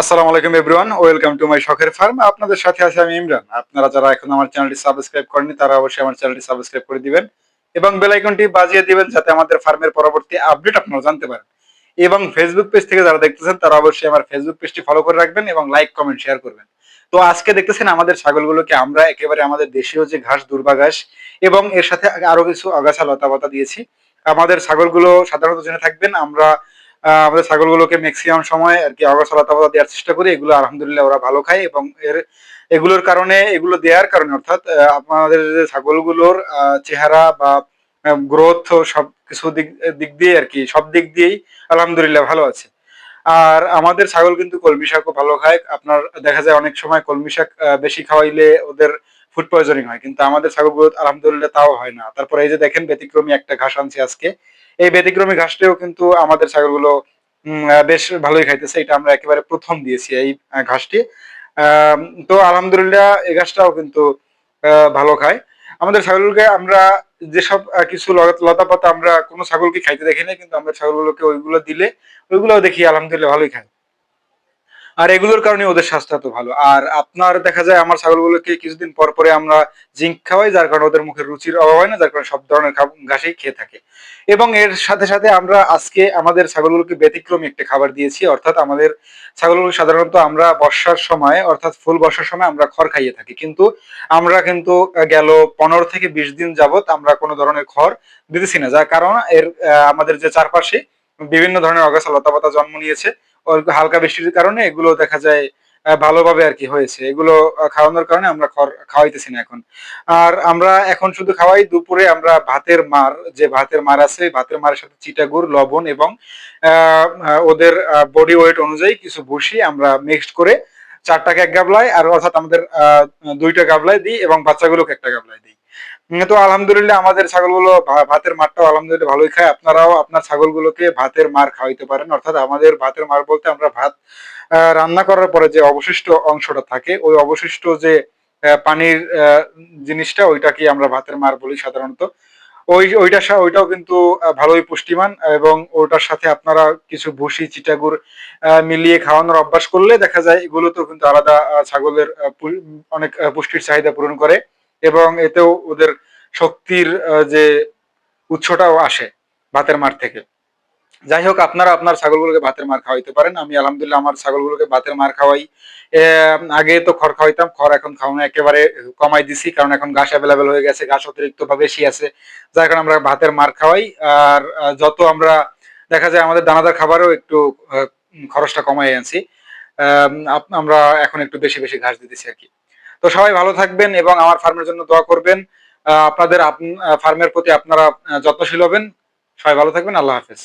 আসসালামু আলাইকুম everyone welcome to my শখের ফার্ম আপনাদের সাথে আছি আমি ইমরান। আপনারা যারা এখন আমার চ্যানেলটি সাবস্ক্রাইব করেনি তারা অবশ্যই আমার চ্যানেলটি সাবস্ক্রাইব করে দিবেন এবং বেল আইকনটি বাজিয়ে দিবেন যাতে আমাদের ফার্মের পরবর্তী আপডেট আপনারা জানতে পারেন। এবং ফেসবুক পেজ থেকে যারা দেখতেছেন, তারা অবশ্যই আমার ফেসবুক পেজটি ফলো করে রাখবেন এবং লাইক কমেন্ট শেয়ার করবেন। তো আজকে দেখতেছেন আমাদের ছাগলগুলোকে আমরা একেবারে আমাদের দেশীয় যে ঘাস দুর্বা ঘাস এবং এর সাথে আরও কিছু আগাছা লতাপাতা দিয়েছি। আমাদের ছাগলগুলো সাধারণত জেনে থাকবেন, আমরা আমাদের ছাগলগুলোকে ম্যাক্সিমাম সময় আর কি লতাপাতা দেওয়ার চেষ্টা করি। এগুলো আলহামদুলিল্লাহ ওরা ভালো খায় এবং এর এগুলোর কারণে, এগুলো দেওয়ার কারণে অর্থাৎ আপনাদের যে ছাগলগুলোর চেহারা বা গ্রোথ সব কিছু দিক দিক দিয়ে আর কি, সব দিক দিয়েই আলহামদুলিল্লাহ ভালো আছে। আর আমাদের ছাগল কিন্তু কলমি শাকও ভালো খায়। আপনার, দেখা যায় অনেক সময় কলমি শাক বেশি খাওয়াইলে ওদের ফুড পয়জনিং হয়। কিন্তু আমাদের ছাগলগুলো আলহামদুলিল্লাহ তাও হয় না। তারপরে এই যে দেখেন ব্যতিক্রমী একটা ঘাস আনছি আজকে। এই ব্যতিক্রমী ঘাসটাও কিন্তু আমাদের ছাগলগুলো গুলো বেশ ভালোই খাইতেছে। এটা আমরা একেবারে প্রথম দিয়েছি এই ঘাসটি। তো আলহামদুলিল্লাহ এই ঘাসটাও কিন্তু ভালো খায়। আমাদের ছাগলকে আমরা যেসব কিছু লতা পাতা আমরা কোনো ছাগলকে খাইতে দেখি না কিন্তু আমরা ছাগলগুলোকে ওইগুলো দিলে ওইগুলো দেখি আলহামদুলিল্লাহ ভালোই খায়। আর এগুলোর কারণে ওদের স্বাস্থ্য এত ভালো। আর আপনার দেখা যায়, আমার ছাগলগুলোকে কিছুদিন পর পরে আমরা জিঙ্ক খাওয়াই, যার কারণে ওদের মুখের রুচির অভাব হয় না, যার কারণে সব ধরনের ঘাসেই খেয়ে থাকে। এবং এর সাথে সাথে আমরা আজকে আমাদের ছাগলগুলোকে ব্যতিক্রমী একটা খাবার দিয়েছি, অর্থাৎ আমাদের ছাগলগুলো সাধারণত আমরা বর্ষার সময়, অর্থাৎ ফুল বর্ষার সময় আমরা খড় খাইয়ে থাকি। কিন্তু আমরা কিন্তু গেল পনেরো থেকে বিশ দিন যাবত আমরা কোনো ধরনের খড় দিতেছি না। যার কারণ এর আমাদের যে চারপাশে বিভিন্ন ধরনের অগাছা লতাপাতা জন্ম নিয়েছে। হালকা বৃষ্টির কারণে এগুলো দেখা যায় ভালোভাবে আর কি হয়েছে। এগুলো খাওয়ানোর কারণে আমরা খড় খাওয়াইতেছি না এখন। আর আমরা এখন শুধু খাওয়াই, দুপুরে আমরা ভাতের মার, যে ভাতের মার আছে, ভাতের মারের সাথে চিটাগুড়, লবণ এবং ওদের বডি ওয়েট অনুযায়ী কিছু ভুসি আমরা মিক্সড করে চারটাকে এক গাবলায়, আর অর্থাৎ আমাদের দুইটা গাবলায় দিই এবং বাচ্চাগুলোকে একটা গাবলায় দিই। তো আলহামদুলিল্লাহ আমাদের ছাগলগুলো ভাতের মারটাও আলহামদুলিল্লাহ ভালোই খায়। আপনারাও আপনার ছাগলগুলোকে ভাতের মার খাওয়াইতে পারেন। অর্থাৎ আমাদের ভাতের মার বলতে আমরা ভাত রান্না করার পরে যে অবশিষ্ট অংশটা থাকে, ওই অবশিষ্ট যে পানির জিনিসটা ওইটাকে আমরা ভাতের মার বলি সাধারণত। ওই ওইটা সা- ওইটাও কিন্তু ভালোই পুষ্টিমান এবং ওটার সাথে আপনারা কিছু ভুসি, চিটাগুড় মিলিয়ে খাওয়ানোর অভ্যাস করলে দেখা যায় এগুলোতেও কিন্তু আলাদা ছাগলের অনেক পুষ্টির চাহিদা পূরণ করে। এবং এতেও ওদের শক্তির যে উৎসটাও আসে ভাতের মার থেকে। যাই হোক আপনারা আপনার ছাগলগুলোকে ভাতের মার খাওয়াইতে পারেন। আমি আলহামদুলিল্লাহ আমার ছাগলগুলোকে ভাতের মার খাওয়াই। আগে তো খড় খাওয়াইতাম খড় এখন খাওয়ানো একেবারে কমাই দিছি কারণ এখন ঘাস অ্যাভেলেবেল হয়ে গেছে ঘাস অতিরিক্ত বা বেশি আছে। যার কারণে আমরা ভাতের মার খাওয়াই আর যত আমরা দেখা যায় আমাদের দানাদার খাবারও একটু খরচটা কমাই আনছি। আম, আমরা এখন একটু বেশি বেশি ঘাস দিতেছি আর কি। তো সবাই ভালো থাকবেন এবং আমার ফার্মের জন্য দোয়া করবেন। আপনাদের ফার্মের প্রতি আপনারা যত্নশীল হবেন। সবাই ভালো থাকবেন। আল্লাহ হাফেজ।